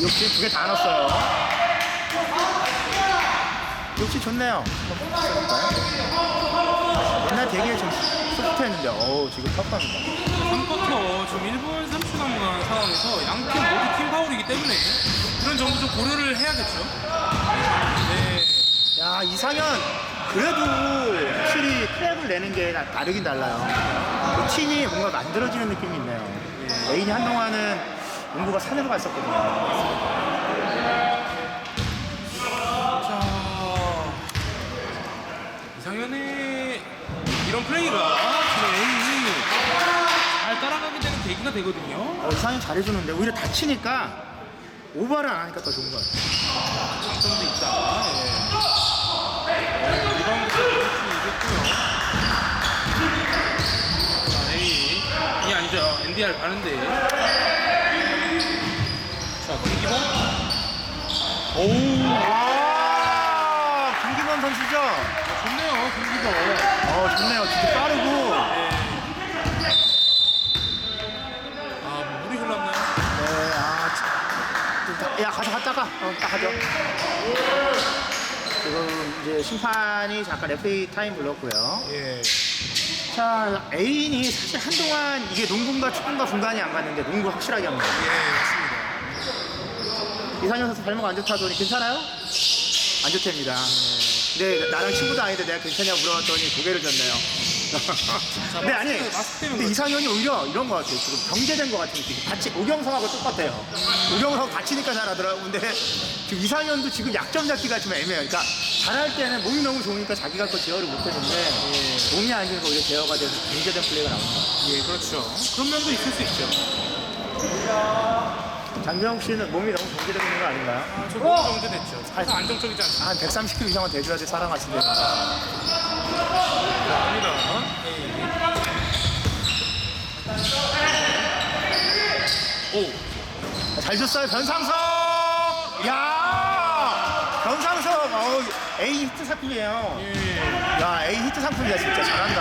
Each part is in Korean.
역시 두 개 다 넣었어요. 역시 좋네요. 옛날 되게 좀 소프트했는데, 어우, 지금 턱합니다. 3쿼터 지금 1분 30초 남은 상황에서 양 팀 모두 팀 파울이기 때문에 그런 점도 좀 고려를 해야겠죠. 네. 야, 이상현, 그래도 확실히 크랩을 내는 게 다- 다르긴 달라요. 그 팀이 뭔가 만들어지는 느낌이 있네요. 애인이 한동안은 농구가 산으로 갔었거든요. 자 이상현의 이런 플레이가 A이 잘 따라가게 되는 계기가 되거든요. 어, 이상현 잘해주는데 오히려 다치니까 오버를 안 하니까 더 좋은 것 같아요. 장점도 있다. 예. 리바운드 볼수 이겼고요. 자, A. 이 아니죠. NDR 가는데. 자, 김기범. 오우. 아, 김기범 선수죠? 좋네요, 김기범. 어, 좋네요. 진짜 빠르고. 아, 물이 흘렀나요? 네, 아, 참. 자, 야, 가자, 갔다가. 어, 딱 하죠. 지금 이제 심판이 잠깐 레프리 타임 불렀고요. 예. 자, 애인이 사실 한동안 이게 농구과 축구가 분간이 안 갔는데 농구 확실하게 합니다. 예, 맞습니다. 이상현 선수 발목 안 좋다더니 괜찮아요? 안 좋답니다. 근데 나랑 친구도 아닌데 내가 괜찮냐고 물어봤더니 고개를 졌네요. 근데 아니, 근데 이상현이 오히려 이런 것 같아요. 지금 경제된 것 같은 느낌. 다치, 오경성하고 똑같아요. 오경성 다치니까 잘하더라고. 근데 지금 이상현도 지금 약점 잡기가 좀 애매해요. 그러니까 잘할 때는 몸이 너무 좋으니까 자기가 그 제어를 못했는데 몸이 안 좋으니까 오히려 제어가 돼서 경제된 플레이가 같아요. 예, 그렇죠. 그런 면도 있을 수 있죠. 장병욱 씨는 몸이 너무 경제되고 있는 거 아닌가요? 아, 저 너무 정제됐죠. 항상 안정적이지 않습니다. 한 130kg 이상은 돼줘야 돼, 사람 같은데. 아니다. 예. 오. 잘 줬어요 변상석 야 변상석 어우, A 히트 상품이에요 예. 야 A 히트 상품이야 진짜 잘한다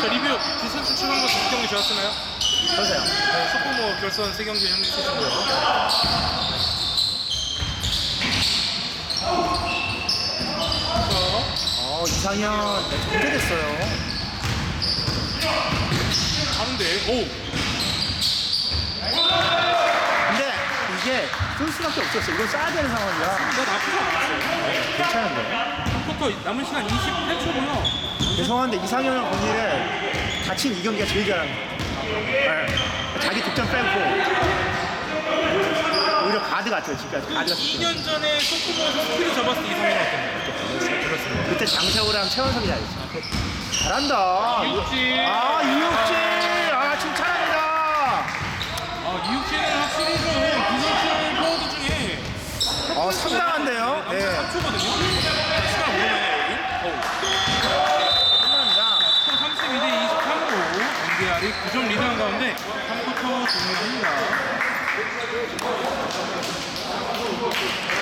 자, 리뷰. 기선 추출한 거두 경기 좋았나요? 보세요 네, 소포모 결선 세 경기 형님 쓰시고요. 자, 어 이상현 네, 정제됐어요 가는데, 오! 근데 이게 쏠 수밖에 없었어 이건 쏴야 되는 상황이라 나 나쁘지 않았어요. 괜찮은데 3쿼터 남은 시간 28초고요. 죄송한데 이상현 본인은 다친 이 경기가 제일 잘하는 거예요 네. 자기 득점 빼고 오히려 가드 같아요 지금까지 가드 같은 2년 전에 소포모에서 스킬을 잡았을 때 이상형 같던데. 그때 장세호랑 최원석이 잘했어. 잘한다. 이육지. 아, 이육지. 아, 칭찬합니다. 아, 이육씨는 확실히 좀 비선출 포워드 중에 어, 상당한데요? 네. 3초거든요. 시간 오르네, 여기. 감사합니다. 총 32대 23으로 9점 리드한 가운데 3쿼터 종료합니다.